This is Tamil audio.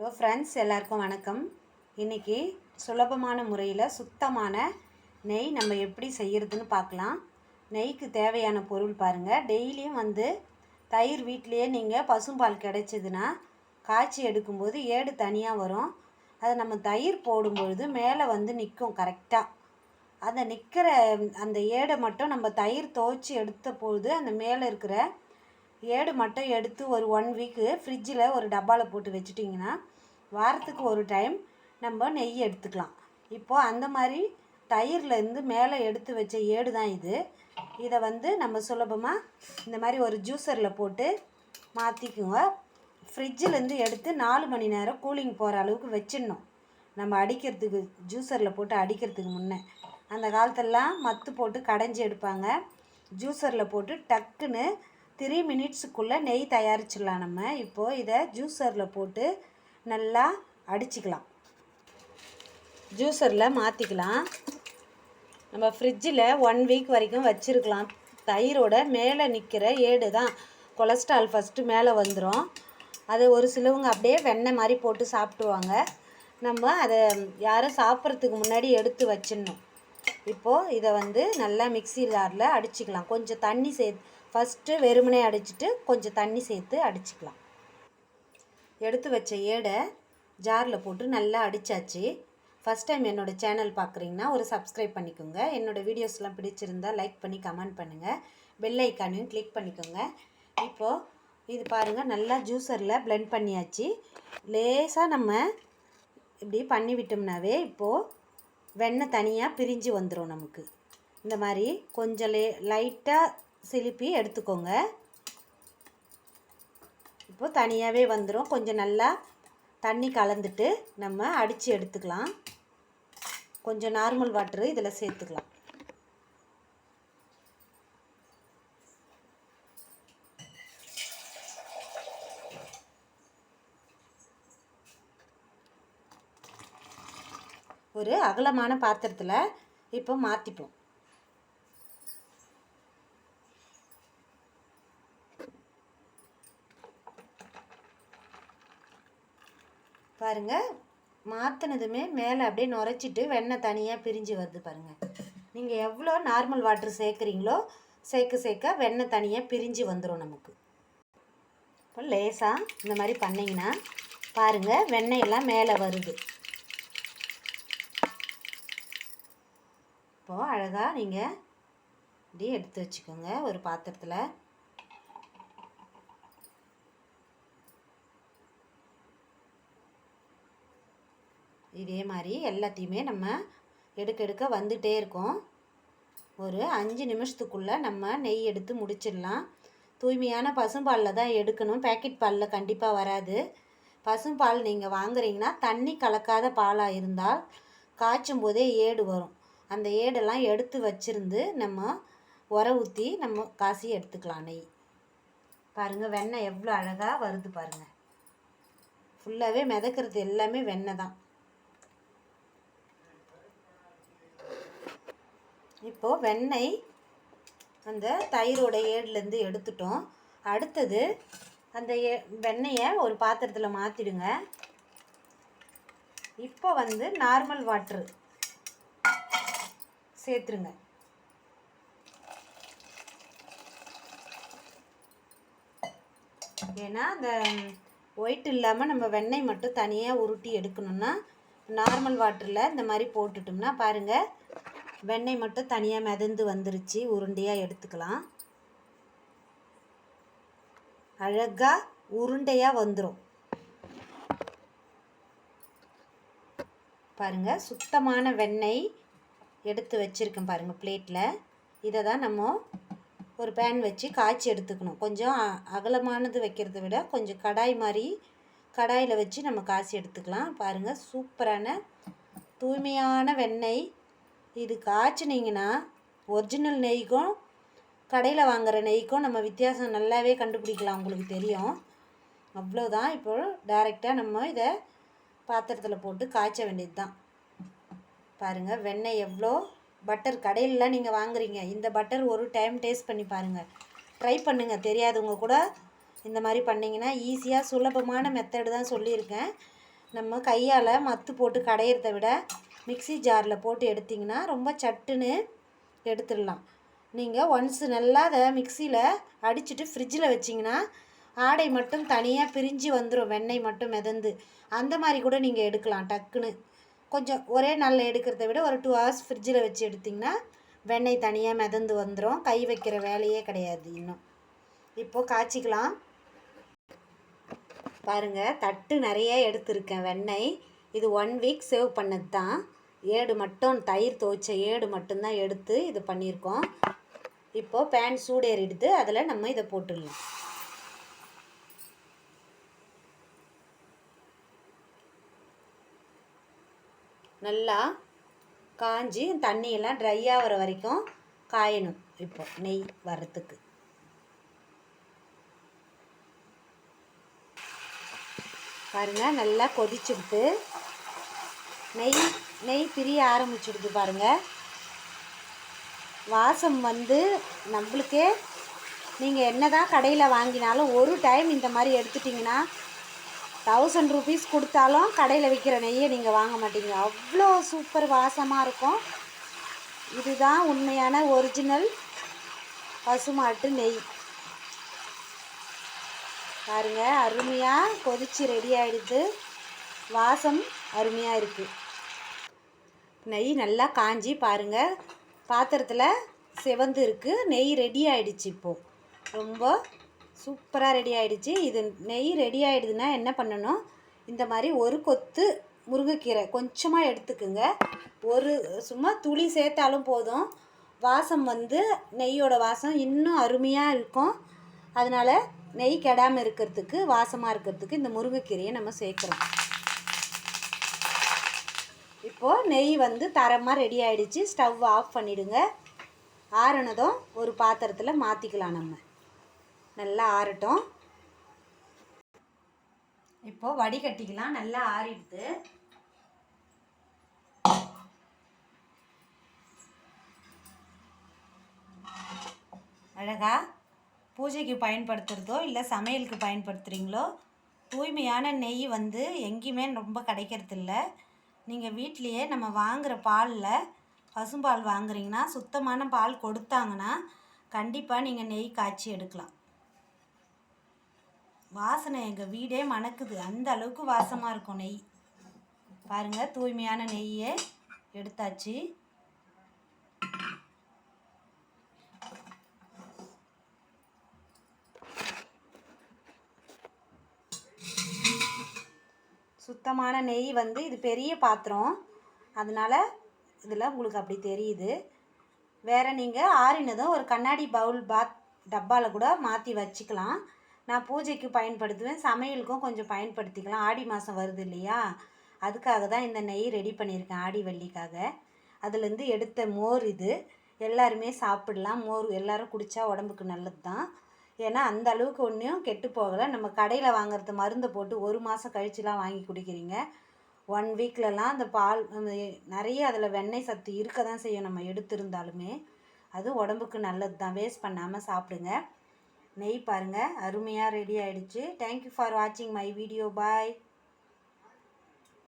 ஹலோ ஃப்ரெண்ட்ஸ் எல்லாருக்கும் வணக்கம். இன்றைக்கி சுலபமான முறையில் சுத்தமான நெய் நம்ம எப்படி செய்கிறதுன்னு பார்க்கலாம். நெய்க்கு தேவையான பொருள் பாருங்கள் டெய்லியும் வந்து தயிர் வீட்டிலையே நீங்கள் பசும்பால் கிடைச்சிதுன்னா காய்ச்சி எடுக்கும்போது ஏடு தனியாக வரும். அதை நம்ம தயிர் போடும்பொழுது மேலே வந்து நிற்கும் கரெக்டாக அந்த நிற்கிற அந்த ஏடை மட்டும் நம்ம தயிர் துவைச்சி எடுத்த பொழுது அந்த மேலே இருக்கிற ஏடு மட்டும் எடுத்து ஒரு ஒன் வீக்கு ஃப்ரிட்ஜில் ஒரு டப்பாவில் போட்டு வச்சுட்டிங்கன்னா வாரத்துக்கு ஒரு டைம் நம்ம நெய் எடுத்துக்கலாம். இப்போது அந்த மாதிரி தயிர்லேருந்து மேலே எடுத்து வச்ச ஏடு தான் இது. இதை வந்து நம்ம சுலபமாக இந்த மாதிரி ஒரு ஜூஸரில் போட்டு மாற்றிக்குங்க ஃப்ரிட்ஜிலேருந்து எடுத்து நாலு மணி நேரம் கூலிங் போகிற அளவுக்கு வச்சிடணும். நம்ம அடிக்கிறதுக்கு ஜூஸரில் போட்டு அடிக்கிறதுக்கு முன்னே. அந்த காலத்திலலாம் மத்து போட்டு கடைஞ்சி எடுப்பாங்க. ஜூஸரில் போட்டு டக்குன்னு த்ரீ மினிட்ஸுக்குள்ளே நெய் தயாரிச்சிடலாம் நம்ம. இப்போது இதை ஜூஸரில் போட்டு நல்லா அடிச்சுக்கலாம். ஜூஸரில் மாற்றிக்கலாம் நம்ம ஃப்ரிட்ஜில் ஒன் வீக் வரைக்கும் வச்சுருக்கலாம். தயிரோட மேலே நிற்கிற ஏடு தான். கொலஸ்ட்ரால் ஃபஸ்ட்டு மேலே வந்துடும் அது ஒரு சிலவங்க அப்படியே வெண்ணெய் மாதிரி போட்டு சாப்பிடுவாங்க நம்ம அதை யாரும் சாப்பிட்றதுக்கு முன்னாடி எடுத்து வச்சிடணும். இப்போது இதை வந்து நல்லா மிக்ஸி ஜாரில் அடிச்சுக்கலாம். கொஞ்சம் தண்ணி சேர்த்து ஃபஸ்ட்டு வெறுமனே அடிச்சுட்டு கொஞ்சம் தண்ணி சேர்த்து அடிச்சுக்கலாம். எடுத்து வச்ச ஏடை ஜாரில் போட்டு நல்லா அடித்தாச்சு ஃபஸ்ட் டைம் என்னோடய சேனல் பார்க்குறீங்கன்னா ஒரு சப்ஸ்கிரைப் பண்ணிக்கோங்க. என்னோடய வீடியோஸ்லாம் பிடிச்சிருந்தா லைக் பண்ணி கமெண்ட் பண்ணுங்கள் பெல் ஐக்கானையும் கிளிக் பண்ணிக்கோங்க. இப்போது இது பாருங்கள் நல்லா ஜூஸரில் ப்ளெண்ட் பண்ணியாச்சு. லேசாக நம்ம இப்படி பண்ணி விட்டோம்னாவே இப்போது வெண்ணெய் தனியாக பிரிஞ்சு வந்துடும் நமக்கு. இந்த மாதிரி கொஞ்சம் லே லைட்டாக சிலுப்பி எடுத்துக்கோங்க. இப்போது தனியாகவே வந்துடும் கொஞ்சம் நல்லா தண்ணி கலந்துட்டு நம்ம அடித்து எடுத்துக்கலாம். கொஞ்சம் நார்மல் வாட்டரு இதில் சேர்த்துக்கலாம். ஒரு அகலமான பாத்திரத்தில் இப்போ மாற்றிப்போம். பாருங்கள் மாற்றினதுமே மேலே அப்படியே நுரைச்சிட்டு வெண்ணெய் தனியாக பிரிஞ்சு வருது பாருங்கள் நீங்கள் எவ்வளோ நார்மல் வாட்டர் சேர்க்குறீங்களோ சேர்க்க சேர்க்க வெண்ணெய் தனியாக பிரிஞ்சு வந்துடும் நமக்கு. இப்போ லேசாக இந்த மாதிரி பண்ணிங்கன்னா பாருங்கள் வெண்ணெய் எல்லாம் மேலே வருது. இப்போது அழகாக நீங்கள் இப்படி எடுத்து வச்சுக்கோங்க ஒரு பாத்திரத்தில். இதே மாதிரி எல்லாத்தையுமே நம்ம எடுக்க எடுக்க வந்துகிட்டே இருக்கோம். ஒரு அஞ்சு நிமிஷத்துக்குள்ளே நம்ம நெய் எடுத்து முடிச்சிடலாம். தூய்மையான பசும்பாலில் தான் எடுக்கணும். பேக்கெட் பாலில் கண்டிப்பாக வராது. பசும்பால் நீங்கள் வாங்குறீங்கன்னா தண்ணி கலக்காத பாலாக இருந்தால் காய்ச்சும் போதே ஏடு வரும். அந்த ஏடெல்லாம் எடுத்து வச்சிருந்து நம்ம உர ஊற்றி நம்ம காசி எடுத்துக்கலாம் நெய். பாருங்கள் வெண்ணெய் எவ்வளோ அழகாக வருது பாருங்கள் ஃபுல்லாகவே மிதக்கிறது எல்லாமே வெண்ணெய் தான். இப்போது வெண்ணெய் அந்த தயிரோட ஏடுலேருந்து எடுத்துட்டோம். அடுத்தது அந்த ஏ வெண்ணெயை ஒரு பாத்திரத்தில் மாற்றிடுங்க இப்போ வந்து நார்மல் வாட்ரு சேர்த்துருங்க. ஏன்னா அந்த ஒயிட் இல்லாமல் நம்ம வெண்ணெய் மட்டும் தனியாக உருட்டி எடுக்கணும்னா நார்மல் வாட்டரில் இந்த மாதிரி போட்டுட்டோம்னா பாருங்கள் வெண்ணெய் மட்டும் தனியாக மிதந்து வந்துருச்சு. உருண்டையாக எடுத்துக்கலாம். அழகாக உருண்டையாக வந்துடும் பாருங்கள் சுத்தமான வெண்ணெய் எடுத்து வச்சுருக்கேன் பாருங்கள் பிளேட்டில் இதை தான் நம்ம ஒரு பேன் வச்சு காய்ச்சி எடுத்துக்கணும். கொஞ்சம் அ- அகலமானது வைக்கிறத விட கொஞ்சம் கடாய் மாதிரி கடாயில் வச்சு நம்ம காய்ச்சி எடுத்துக்கலாம். பாருங்கள் சூப்பரான தூய்மையான வெண்ணெய் இது காய்ச்சினீங்கன்னா ஒரிஜினல் நெய்க்கும் கடையில் வாங்குகிற நெய்க்கும் நம்ம வித்தியாசம் நல்லாவே கண்டுபிடிக்கலாம் உங்களுக்கு தெரியும். அவ்வளோதான் இப்போ டைரெக்டாக நம்ம இதை பாத்திரத்தில் போட்டு காய்ச்ச வேண்டியது தான் பாருங்கள் வெண்ணெய் எவ்வளோ பட்டர் கடையிலலாம் நீங்கள் வாங்குறீங்க. இந்த பட்டர் ஒரு டைம் டேஸ்ட் பண்ணி பாருங்கள் ட்ரை பண்ணுங்கள் தெரியாதவங்க கூட இந்த மாதிரி பண்ணிங்கன்னா ஈஸியாக சுலபமான மெத்தடு தான் சொல்லியிருக்கேன். நம்ம கையால் மத்து போட்டு கடையிறத விட மிக்ஸி ஜாரில் போட்டு எடுத்திங்கன்னா ரொம்ப சட்டுன்னு எடுத்துடலாம். நீங்கள் ஒன்ஸ் நல்லா அதை மிக்சியில் அடிச்சுட்டு ஃப்ரிட்ஜில் வச்சிங்கன்னா ஆடை மட்டும் தனியாக பிரிஞ்சு வந்துடும் வெண்ணெய் மட்டும் மிதந்து. அந்த மாதிரி கூட நீங்கள் எடுக்கலாம் டக்குன்னு. கொஞ்சம் ஒரே நாளில் எடுக்கிறத விட ஒரு டூ ஹவர்ஸ் ஃப்ரிட்ஜில் வச்சு எடுத்திங்கன்னா வெண்ணெய் தனியாக மிதந்து வந்துடும் கை வைக்கிற வேலையே கிடையாது இன்னும். இப்போது காய்ச்சிக்கலாம். பாருங்கள் தட்டு நிறைய எடுத்திருக்கேன் வெண்ணெய். இது ஒன் வீக் சேவ் பண்ணது தான் ஏடு மட்டும் தயிர் துவைச்ச ஏடு மட்டும்தான் எடுத்து இது பண்ணியிருக்கோம். இப்போது பேன் சூடேறிடுது. அதில் நம்ம இதை போட்டுடலாம். நல்லா காஞ்சி தண்ணியெல்லாம் ட்ரை ஆகிற வரைக்கும் காயணும். இப்போ நெய் வர்றதுக்கு. பாருங்க நல்லா கொதிச்சுக்கிட்டு நெய் நெய் பிரிய ஆரம்பிச்சுடுது பாருங்கள் வாசம் வந்து நம்மளுக்கே நீங்கள் என்ன தான் கடையில் வாங்கினாலும் ஒரு டைம் இந்த மாதிரி எடுத்துட்டிங்கன்னா தௌசண்ட் ருபீஸ் கொடுத்தாலும் கடையில் விற்கிற நெய்யை நீங்கள் வாங்க மாட்டீங்க. அவ்வளோ சூப்பர் வாசமாக இருக்கும். இதுதான் உண்மையான ஒரிஜினல் பசுமாட்டு நெய். பாருங்க அருமையாக கொதிச்சு ரெடி ஆகிடுது வாசம் அருமையாக இருக்குது நெய் நல்லா காஞ்சி பாருங்கள் பாத்திரத்தில் செவந்து இருக்குது நெய் ரெடி ஆகிடுச்சு இப்போது ரொம்ப சூப்பராக ரெடி ஆகிடுச்சு இது நெய் ரெடி ஆகிடுதுன்னா என்ன பண்ணணும்? இந்த மாதிரி ஒரு கொத்து முருங்கைக்கீரை கொஞ்சமாக எடுத்துக்குங்க. ஒரு சும்மா துளி சேர்த்தாலும் போதும். வாசம் வந்து நெய்யோட வாசம் இன்னும் அருமையாக இருக்கும். அதனால் நெய் கெடாமல் இருக்கிறதுக்கு வாசமாக இருக்கிறதுக்கு இந்த முருங்கைக்கீரையை நம்ம சேர்க்குறோம். இப்போது நெய் வந்து தரமாக ரெடி ஆகிடுச்சு ஸ்டவ் ஆஃப் பண்ணிவிடுங்க ஆறுனதும் ஒரு பாத்திரத்தில் மாற்றிக்கலாம் நம்ம. நல்லா ஆறட்டும். இப்போது வடிகட்டிக்கலாம். நல்லா ஆறிடுது. அழகா பூஜைக்கு பயன்படுத்துகிறதோ இல்லை சமையலுக்கு பயன்படுத்துகிறீங்களோ தூய்மையான நெய் வந்து எங்கேயுமே ரொம்ப கிடைக்கிறதில்ல. நீங்கள் வீட்லேயே நம்ம வாங்குகிற பாலில் பசும்பால் வாங்குறீங்கன்னா சுத்தமான பால் கொடுத்தாங்கன்னா கண்டிப்பாக நீங்கள் நெய் காய்ச்சி எடுக்கலாம். வாசனை எங்கள் வீடே மணக்குது. அந்த அளவுக்கு வாசமாக இருக்கும் நெய். பாருங்கள் தூய்மையான நெய்யே எடுத்தாச்சு. சுத்தமான நெய் வந்து இது பெரிய பாத்திரம். அதனால் இதில் உங்களுக்கு அப்படி தெரியுது. வேறு நீங்கள் ஆறினதும் ஒரு கண்ணாடி பவுல் பாத் டப்பாவில் கூட மாற்றி வச்சுக்கலாம். நான் பூஜைக்கு பயன்படுத்துவேன். சமையலுக்கும் கொஞ்சம் பயன்படுத்திக்கலாம். ஆடி மாதம் வருது இல்லையா? அதுக்காக தான் இந்த நெய் ரெடி பண்ணியிருக்கேன் ஆடி வள்ளிக்காக. அதுலேருந்து எடுத்த மோர் இது. எல்லாருமே சாப்பிடலாம். மோர் எல்லோரும் குடித்தா உடம்புக்கு நல்லது தான் ஏன்னா அந்த அளவுக்கு ஒன்றும் கெட்டு போகலை. நம்ம கடையில் வாங்குறது மருந்தை போட்டு ஒரு மாதம் கழிச்சுலாம் வாங்கி குடிக்கிறீங்க. ஒன் வீக்லலாம் அந்த பால் நிறைய அதில் வெண்ணெய் சத்து இருக்க தான் செய்யும் நம்ம எடுத்திருந்தாலுமே. அது உடம்புக்கு நல்லது தான். வேஸ்ட் பண்ணாமல் சாப்பிடுங்க. நெய் பாருங்கள் அருமையாக ரெடி ஆகிடுச்சு தேங்க்யூ ஃபார் வாட்சிங் மை வீடியோ பாய்